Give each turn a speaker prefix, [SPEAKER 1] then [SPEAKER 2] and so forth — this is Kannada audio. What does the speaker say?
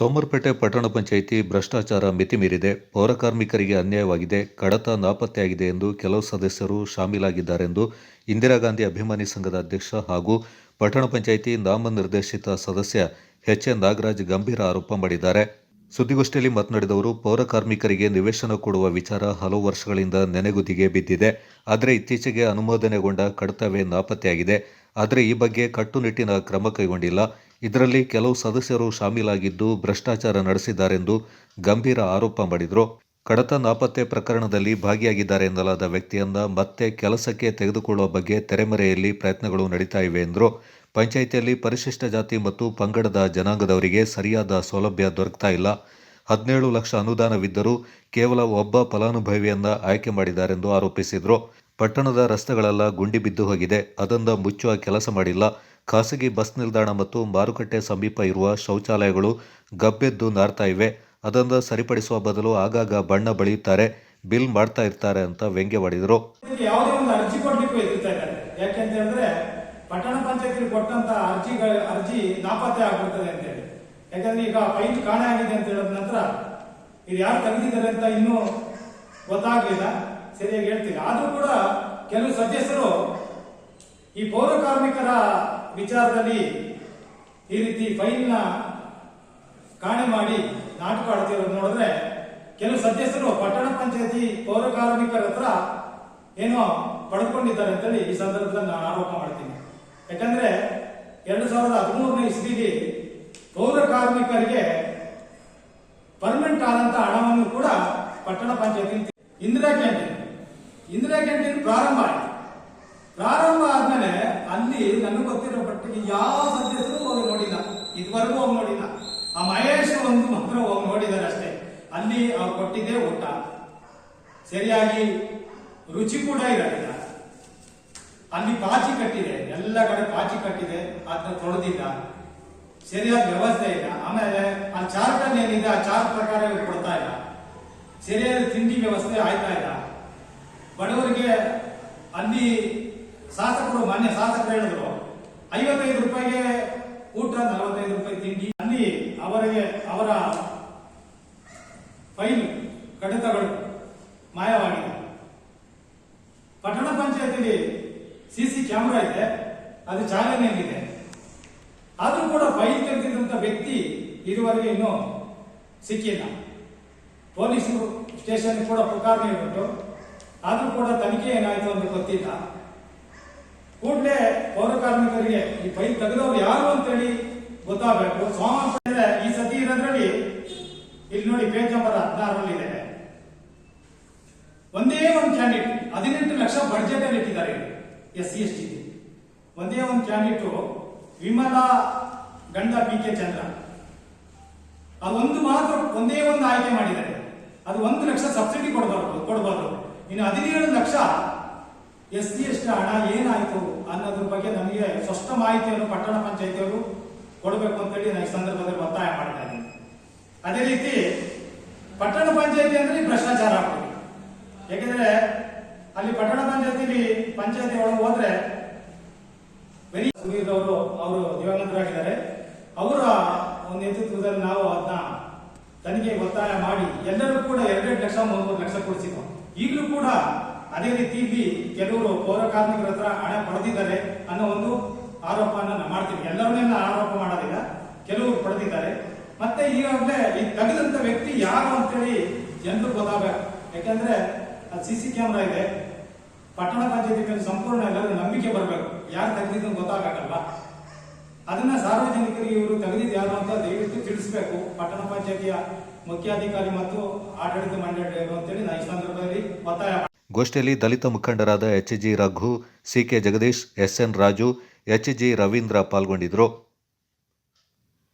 [SPEAKER 1] ಸೋಮರ್ಪೇಟೆ ಪಟ್ಟಣ ಪಂಚಾಯಿತಿ ಭ್ರಷ್ಟಾಚಾರ ಮಿತಿಮೀರಿದೆ ಪೌರಕಾರ್ಮಿಕರಿಗೆ ಅನ್ಯಾಯವಾಗಿದೆ. ಕಡತ ನಾಪತ್ತೆಯಾಗಿದೆ ಎಂದು ಕೆಲವು ಸದಸ್ಯರು ಶಾಮೀಲಾಗಿದ್ದಾರೆಂದು ಇಂದಿರಾ ಗಾಂಧಿ ಅಭಿಮಾನಿ ಸಂಘದ ಅಧ್ಯಕ್ಷ ಹಾಗೂ ಪಟ್ಟಣ ಪಂಚಾಯಿತಿ ನಾಮನಿರ್ದೇಶಿತ ಸದಸ್ಯ ಎಚ್ ಎನ್ ನಾಗರಾಜ್ ಗಂಭೀರ ಆರೋಪ ಮಾಡಿದ್ದಾರೆ. ಸುದ್ದಿಗೋಷ್ಠಿಯಲ್ಲಿ ಮಾತನಾಡಿದವರು ಪೌರಕಾರ್ಮಿಕರಿಗೆ ನಿವೇಶನ ಕೊಡುವ ವಿಚಾರ ಹಲವು ವರ್ಷಗಳಿಂದ ನೆನೆಗುದಿಗೆ ಬಿದ್ದಿದೆ. ಆದರೆ ಇತ್ತೀಚೆಗೆ ಅನುಮೋದನೆಗೊಂಡ ಕಡತವೇ ನಾಪತ್ತೆಯಾಗಿದೆ. ಆದರೆ ಈ ಬಗ್ಗೆ ಕಟ್ಟುನಿಟ್ಟಿನ ಕ್ರಮ ಕೈಗೊಂಡಿಲ್ಲ. ಇದರಲ್ಲಿ ಕೆಲವು ಸದಸ್ಯರು ಶಾಮೀಲಾಗಿದ್ದು ಭ್ರಷ್ಟಾಚಾರ ನಡೆಸಿದ್ದಾರೆಂದು ಗಂಭೀರ ಆರೋಪ ಮಾಡಿದರು. ಕಡತ ನಾಪತ್ತೆ ಪ್ರಕರಣದಲ್ಲಿ ಭಾಗಿಯಾಗಿದ್ದಾರೆ ಎನ್ನಲಾದ ವ್ಯಕ್ತಿಯನ್ನ ಮತ್ತೆ ಕೆಲಸಕ್ಕೆ ತೆಗೆದುಕೊಳ್ಳುವ ಬಗ್ಗೆ ತೆರೆಮರೆಯಲ್ಲಿ ಪ್ರಯತ್ನಗಳು ನಡೀತಾ ಇವೆ ಎಂದರು. ಪಂಚಾಯಿತಿಯಲ್ಲಿ ಪರಿಶಿಷ್ಟ ಜಾತಿ ಮತ್ತು ಪಂಗಡದ ಜನಾಂಗದವರಿಗೆ ಸರಿಯಾದ ಸೌಲಭ್ಯ ದೊರಕ್ತಾ ಇಲ್ಲ. ಹದಿನೇಳು ಲಕ್ಷ ಅನುದಾನವಿದ್ದರೂ ಕೇವಲ ಒಬ್ಬ ಫಲಾನುಭವಿಯನ್ನ ಆಯ್ಕೆ ಮಾಡಿದ್ದಾರೆಂದು ಆರೋಪಿಸಿದರು. ಪಟ್ಟಣದ ರಸ್ತೆಗಳೆಲ್ಲ ಗುಂಡಿ ಬಿದ್ದು ಹೋಗಿದೆ. ಅದನ್ನ ಮುಚ್ಚುವ ಕೆಲಸ ಮಾಡಿಲ್ಲ. ಖಾಸಗಿ ಬಸ್ ನಿಲ್ದಾಣ ಮತ್ತು ಮಾರುಕಟ್ಟೆ ಸಮೀಪ ಇರುವ ಶೌಚಾಲಯಗಳು ಗಬ್ಬೆದ್ದು ನಾರ್ತಾ ಇವೆ. ಅದನ್ನು ಸರಿಪಡಿಸುವ ಬದಲು ಆಗಾಗ ಬಣ್ಣ ಬಳಿಯುತ್ತಾರೆ. ಬಿಲ್ ಮಾಡ್ತಾ ಇರ್ತಾರೆ ಅಂತ ವ್ಯಂಗ್ಯವಾಡಿದರು.
[SPEAKER 2] ಯಾವುದೇ ಒಂದು ಅರ್ಜಿ ಕೊಡ್ಲಿಕ್ಕೂ ಎದುರ್ತಾ ಇದ್ದಾರೆ. ಯಾಕೆಂತ ಹೇಳಿದ್ರೆ ಪಟ್ಟಣ ಪಂಚಾಯತಿ ಕೊಟ್ಟಂತ ಅರ್ಜಿ ಅರ್ಜಿ ನಾಪತ್ತೆ ಆಗ್ಬಿಡ್ತದೆ ಅಂತ ಹೇಳಿ. ಯಾಕಂದ್ರೆ ಈಗ ಫೈಲ್ ಕಾಣೆ ಆಗಿದೆ ಅಂತ ಹೇಳಿದ ನಂತರ ಇದು ಯಾರು ತೆಗೆದಿದ್ದಾರೆ ಅಂತ ಇನ್ನೂ ಗೊತ್ತಾಗ್ಲಿಲ್ಲ. ಸರಿಯಾಗಿ ಹೇಳ್ತಿಲ್ಲ. ಆದರೂ ಕೂಡ ಕೆಲವು ಸದಸ್ಯರು ಈ ಪೌರ ಕಾರ್ಮಿಕರ ವಿಚಾರದಲ್ಲಿ ಈ ರೀತಿ ಫೈಲ್ನ ಕಾಣೆ ಮಾಡಿ ನಾಟಕ ಆಡ್ತಿರೋದು ನೋಡಿದ್ರೆ ಕೆಲವು ಸದಸ್ಯರು ಪಟ್ಟಣ ಪಂಚಾಯತಿ ಪೌರ ಕಾರ್ಮಿಕರ ಹತ್ರ ಏನೋ ಪಡ್ಕೊಂಡಿದ್ದಾರೆ ಅಂತೇಳಿ ಈ ಸಂದರ್ಭದಲ್ಲಿ ನಾನು ಆರೋಪ ಮಾಡ್ತೀನಿ. ಯಾಕಂದ್ರೆ ಎರಡು ಸಾವಿರದ ಹದಿಮೂರನೇ ಇಸ್ವಿಗೆ ಪೌರ ಕಾರ್ಮಿಕರಿಗೆ ಪರ್ಮನೆಂಟ್ ಆದಂತ ಹಣವನ್ನು ಕೂಡ ಪಟ್ಟಣ ಪಂಚಾಯತಿ ಯಾವ ಸದಸ್ಯರು ಹೋಗಿ ನೋಡಿಲ್ಲ. ಇದುವರೆಗೂ ಹೋಗಿ ನೋಡಿಲ್ಲ. ಆ ಮಹೇಶ್ ಒಂದು ಮಾತ್ರ ಹೋಗಿ ನೋಡಿದ್ದಾರೆ ಅಷ್ಟೇ. ಅಲ್ಲಿ ಅವ್ರು ಕೊಟ್ಟಿದ್ದೇ ಊಟ. ಸರಿಯಾಗಿ ರುಚಿ ಕೂಡ ಇರಲಿಲ್ಲ. ಅಲ್ಲಿ ಪಾಚಿ ಕಟ್ಟಿದೆ. ಎಲ್ಲ ಕಡೆ ಪಾಚಿ ಕಟ್ಟಿದೆ. ಅದನ್ನ ತೊಳೆದಿಲ್ಲ. ಸರಿಯಾದ ವ್ಯವಸ್ಥೆ ಇಲ್ಲ. ಆಮೇಲೆ ಆ ಚಾರ್ಟ್ ಅಲ್ಲಿ ಏನಿದೆ, ಆ ಚಾರ್ಟ್ ಪ್ರಕಾರ ಕೊಡ್ತಾ ಇಲ್ಲ. ಸರಿಯಾದ ತಿಂಡಿ ವ್ಯವಸ್ಥೆ ಆಯ್ತಾ ಇಲ್ಲ. ಬಡವರಿಗೆ ಅಲ್ಲಿ ಶಾಸಕರು, ಮಾನ್ಯ ಶಾಸಕರು ಹೇಳಿದ್ರು ಐವತ್ತೈದು ರೂಪಾಯಿಗೆ ಊಟ, ನಲವತ್ತೈದು ರೂಪಾಯಿ ತಿಂಡಿ. ಅಲ್ಲಿ ಅವರಿಗೆ ಅವರ ಫೈಲ್ ಕಡಿತಗಳು ಮಾಯವಾಗಿದೆ. ಪಟ್ಟಣ ಪಂಚಾಯತಿಲಿ ಸಿಸಿ ಕ್ಯಾಮೆರಾ ಇದೆ, ಅದು ಚಾಲನೆಯಲ್ಲಿದೆ. ಆದರೂ ಕೂಡ ಫೈಲ್ ತೆಗೆದಿದ್ದಂತ ವ್ಯಕ್ತಿ ಇದುವರೆಗೆ ಇನ್ನೂ ಸಿಕ್ಕಿಲ್ಲ. ಪೊಲೀಸರು ಸ್ಟೇಷನ್ ಕೂಡ ಪುಕಾರ್ ನೀಡಿಬಿಟ್ಟು ಆದರೂ ಕೂಡ ತನಿಖೆ ಏನಾಯಿತು ಅಂತ ಗೊತ್ತಿಲ್ಲ. ಕೂಡಲೇ ಪೌರ ಕಾರ್ಮಿಕರಿಗೆ ಈ ಫೈಲ್ ತೆಗೆದವ್ರು ಯಾರು ಅಂತೇಳಿ ಗೊತ್ತಾಗಬೇಕು. ಸೋಮವಾರ ಈ ಸತಿ ಇರೋದ್ರಲ್ಲಿ, ಇಲ್ಲಿ ನೋಡಿ ಪೇಜ್ ನಂಬರ್ ಹದಿನಾರರಲ್ಲಿ ಇದೆ. ಒಂದೇ ಒಂದು ಕ್ಯಾಂಡಿಡೇಟ್, ಹದಿನೆಂಟು ಲಕ್ಷ ಬಡ್ಜೆಟ್ ಅಲ್ಲಿ ಇಟ್ಟಿದ್ದಾರೆ ಎಸ್ ಸಿ, ಎಸ್ ಟಿ ಒಂದೇ ಒಂದು ಕ್ಯಾಂಡಿಡೇಟ್ ವಿಮಲಾ ಗಂಡ ಪಿ ಕೆ ಚಂದ್ರ. ಅದೊಂದು ಮಾತ್ರ, ಒಂದೇ ಒಂದು ಆಯ್ಕೆ ಮಾಡಿದ್ದಾರೆ. ಅದು ಒಂದು ಲಕ್ಷ ಸಬ್ಸಿಡಿ ಕೊಡಬಾರ್ದು ಕೊಡಬಾರ್ದು. ಇನ್ನು ಹದಿನೇಳು ಲಕ್ಷ ಎಸ್ ಸಿ ಎಸ್ ಹಣ ಏನಾಯ್ತು ಅನ್ನೋದ್ರ ಬಗ್ಗೆ ನಮಗೆ ಸ್ಪಷ್ಟ ಮಾಹಿತಿಯನ್ನು ಪಟ್ಟಣ ಪಂಚಾಯತಿಯವರು ಕೊಡಬೇಕು ಅಂತೇಳಿ ನಾನು ಈ ಸಂದರ್ಭದಲ್ಲಿ ಒತ್ತಾಯ ಮಾಡ್ತಾ ಇದ್ದೀನಿ. ಅದೇ ರೀತಿ ಪಟ್ಟಣ ಪಂಚಾಯತಿ ಅಂದ್ರೆ ಭ್ರಷ್ಟಾಚಾರ ಆಗ್ತದೆ ಯಾಕೆಂದ್ರೆ ಅಲ್ಲಿ ಪಟ್ಟಣ ಪಂಚಾಯತಿಲಿ ಪಂಚಾಯತಿ ಒಳಗೆ ಹೋದ್ರೆ ವೆರಿ ಸುನೀಲ್ ಅವರು ಅವರು ದಿವಂಗತರಾಗಿದ್ದಾರೆ. ಅವರ ಒಂದು ನೇತೃತ್ವದಲ್ಲಿ ನಾವು ಅದನ್ನ ತನಿಖೆಗೆ ಒತ್ತಾಯ ಮಾಡಿ ಎಲ್ಲರೂ ಕೂಡ ಎರಡೆರಡು ಲಕ್ಷ ಮೂರು ಲಕ್ಷ ಕೊಡಿಸಿದ್ವು. ಈಗಲೂ ಕೂಡ ಅದೇ ರೀತಿ ಇಲ್ಲಿ ಕೆಲವರು ಪೌರ ಕಾರ್ಮಿಕರ ಹತ್ರ ಹಣ ಪಡೆದಿದ್ದಾರೆ ಅನ್ನೋ ಒಂದು ಆರೋಪವನ್ನು ನಾನು ಮಾಡ್ತೀನಿ. ಎಲ್ಲರನ್ನೆಲ್ಲ ಆರೋಪ ಮಾಡೋದಿಲ್ಲ. ಕೆಲವರು ಪಡೆದಿದ್ದಾರೆ. ಮತ್ತೆ ಈಗಾಗಲೇ ಈ ತೆಗೆದಂತ ವ್ಯಕ್ತಿ ಯಾರು ಅಂತೇಳಿ ಜನರು ಗೊತ್ತಾಗಬೇಕು ಯಾಕಂದ್ರೆ ಸಿ ಸಿ ಕ್ಯಾಮ್ರಾ ಇದೆ. ಪಟ್ಟಣ ಪಂಚಾಯತಿ ಮೇಲೆ ಸಂಪೂರ್ಣ ಎಲ್ಲರೂ ನಂಬಿಕೆ ಬರಬೇಕು. ಯಾರು ತೆಗೆದಿದ್ದು ಗೊತ್ತಾಗಲ್ಲ. ಅದನ್ನ ಸಾರ್ವಜನಿಕರಿಗೆ ಇವರು ತೆಗೆದಿದ್ದು ಯಾರು ಅಂತ ದಯವಿಟ್ಟು ತಿಳಿಸಬೇಕು. ಪಟ್ಟಣ ಪಂಚಾಯತಿಯ ಮುಖ್ಯಾಧಿಕಾರಿ ಮತ್ತು ಆಡಳಿತ ಮಂಡಳಿಯವರು ಅಂತೇಳಿ ನಾನು ಈ ಸಂದರ್ಭದಲ್ಲಿ ಒತ್ತಾಯ.
[SPEAKER 1] ಗೋಷ್ಠಿಯಲ್ಲಿ ದಲಿತ ಮುಖಂಡರಾದ H G Raghu CK Jagadish, S N Raju, H G Ravindra ಪಾಲ್ಗೊಂಡಿದ್ದರು.